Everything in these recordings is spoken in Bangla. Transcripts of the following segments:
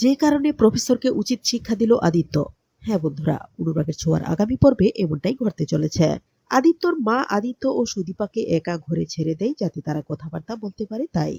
যে কারণে প্রফেসরকে উচিত শিক্ষা দিল আদিত্য। হ্যাঁ বন্ধুরা, অনুরাগের ছোঁয়ার আগামী পর্বে এমনটাই ঘটতে চলেছে। আদিত্যর মা আদিত্য ও সুদীপাকে একা ঘরে ছেড়ে দেয় যাতে তারা কথাবার্তা বলতে পারে তাই।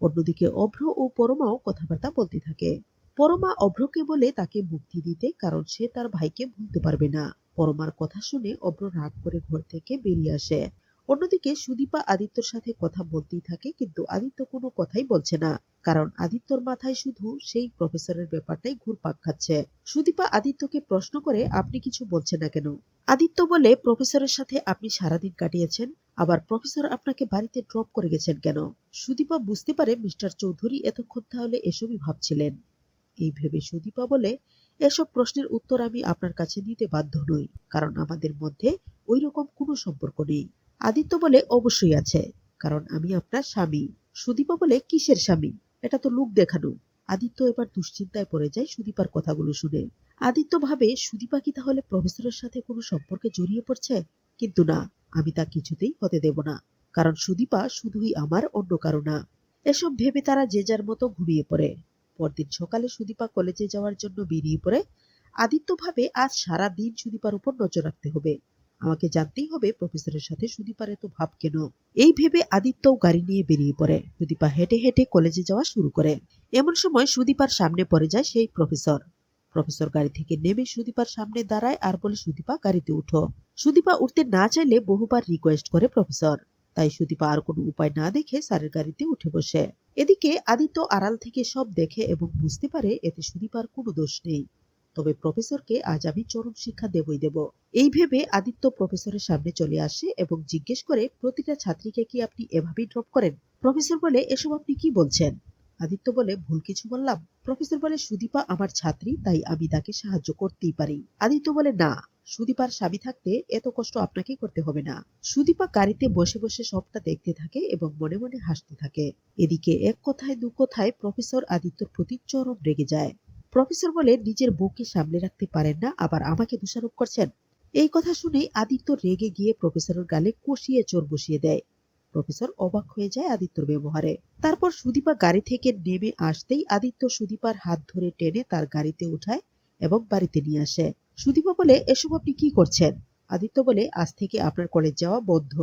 অন্যদিকে অভ্র ও পরমাও কথাবার্তা বলতে থাকে। পরমা অভ্রকে বলে তাকে মুক্তি দিতে কারণ সে তার ভাইকে ভুলতে পারবে না। পরমার কথা শুনে অভ্র রাগ করে ঘর থেকে বেরিয়ে আসে। অন্যদিকে সুদীপা আদিত্যর সাথে কথা বলতেই থাকে, কিন্তু আদিত্য কোনো কথাই বলছে না। কারণ আদিত্যর মাথায় শুধু সেই প্রফেসরের ব্যাপারটাই ঘুরপাক খাচ্ছে। সুদীপা আদিত্যকে প্রশ্ন করে, আপনি কিছু বলছেন না কেন? আদিত্য বলে, প্রফেসরের সাথে আপনি সারাদিন কাটিয়েছেন, আবার প্রফেসর আপনাকে বাড়িতে ড্রপ করে গেছেন কেন? সুদীপা বুঝতে পারে, মিস্টার চৌধুরী এতক্ষণ তাহলে এসবই ভাবছিলেন। এই ভেবে সুদীপা বলে, এসব প্রশ্নের উত্তর আমি আপনার কাছে দিতে বাধ্য নই, কারণ আমাদের মধ্যে ওই রকম কোনো সম্পর্ক নেই। আদিত্য বলে অবশ্যই আছে, কারণ আমি আপনার স্বামী। সুদীপা বলে কিসের স্বামী? এটা তো লোক দেখানো। আদিত্য এবার দুশ্চিন্তায় পড়ে যায় সুদীপার কথাগুলো শুনে। আদিত্য ভাবে, সুদীপা কি তাহলে প্রফেসরের সাথে কোনো সম্পর্কে জড়িয়ে পড়ছে? কিন্তু না, আমি তা কিছুতেই হতে দেব না। কারণ সুদীপা শুধুই আমার, অন্য কারও না। এসব ভেবে তারা যে যার মতো ঘুমিয়ে পড়ে। পরদিন সকালে সুদীপা কলেজে যাওয়ার জন্য বেরিয়ে পড়ে। আদিত্য ভাবে, আজ সারা দিন সুদীপার উপর নজর রাখতে হবে। আমাকে জানতেই হবে প্রফেসরের সাথে সুদীপার এত ভাব কেন? এই ভেবে আদিত্যও গাড়ি নিয়ে বেরিয়ে পড়ে। সুদীপা হেঁটে হেঁটে কলেজে যাওয়া শুরু করে। এমন সময় সুদীপার সামনে পড়ে যায় সেই প্রফেসর। প্রফেসর গাড়ি থেকে নেমে সুদীপার সামনে দাঁড়ায় আর বলে, সুদীপা, গাড়িতে উঠো। সুদীপা উঠতে না চাইলে বহুবার রিকোয়েস্ট করে প্রফেসর। তাই সুদীপা আর কোনো উপায় না দেখে স্যারের গাড়িতে উঠে বসে। এদিকে আদিত্য আড়াল থেকে সব দেখে এবং বুঝতে পারে এতে সুদীপার কোনো দোষ নেই। তবে প্রফেসরকে আজ আমি চরম শিক্ষা দেবই দেব। এই ভেবে আদিত্য প্রফেসরের সামনে চলে আসে এবং জিজ্ঞেস করে, প্রতিটা ছাত্রীকে কি আপনি এভাবেই ড্রপ করেন? প্রফেসর বলে, এসব আপনি কি বলছেন? আদিত্য বলে, ভুল কিছু বললাম। প্রফেসর বলে, সুদীপা আমার ছাত্রী, তাই আমি তাকে সাহায্য করতেই পারি। আদিত্য বলে, না, সুদীপার স্বামী থাকতে এত কষ্ট আপনাকে করতে হবে না। সুদীপা গাড়িতে বসে বসে সবটা দেখতে থাকে এবং মনে মনে হাসতে থাকে। এদিকে এক কথায় দু কথায় প্রফেসর আদিত্যর প্রতি চরম রেগে যায়। প্রফেসর বলে নিজের বউকে সামলে রাখতে পারেন না, আবার আমাকে দোষারোপ করছেন। এই কথা শুনেই আদিত্য রেগে গিয়ে প্রফেসরের গালে কষিয়ে চোর বসিয়ে দেয়। প্রফেসর অবাক হয়ে যায় আদিত্যর ব্যবহারে। তারপর সুদীপা গাড়ি থেকে নেমে আসতেই আদিত্য সুদীপার হাত ধরে টেনে তার গাড়িতে উঠায় এবং বাড়িতে নিয়ে আসে। সুদীপা বলে, এসব আপনি কি করছেন? আদিত্য বলে, আজ থেকে আপনার কলেজ যাওয়া বন্ধ।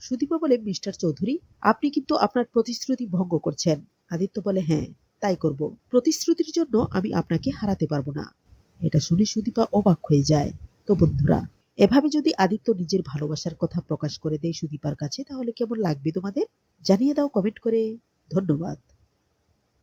সুদীপা বলে, মিস্টার চৌধুরী, আপনি কিন্তু আপনার প্রতিশ্রুতি ভঙ্গ করছেন। আদিত্য বলে হ্যাঁ। তাই করব। প্রতিশ্রুতির জন্য আমি আপনাকে হারাতে পারব না। এটা শুনে সুদীপা অবাক হয়ে যায়। তো বন্ধুরা, এভাবে যদি আদিত্য নিজের ভালোবাসার কথা প্রকাশ করে দেয় সুদীপার কাছে, তাহলে কেমন লাগবে তোমাদের? জানিয়ে দাও কমেন্ট করে। ধন্যবাদ।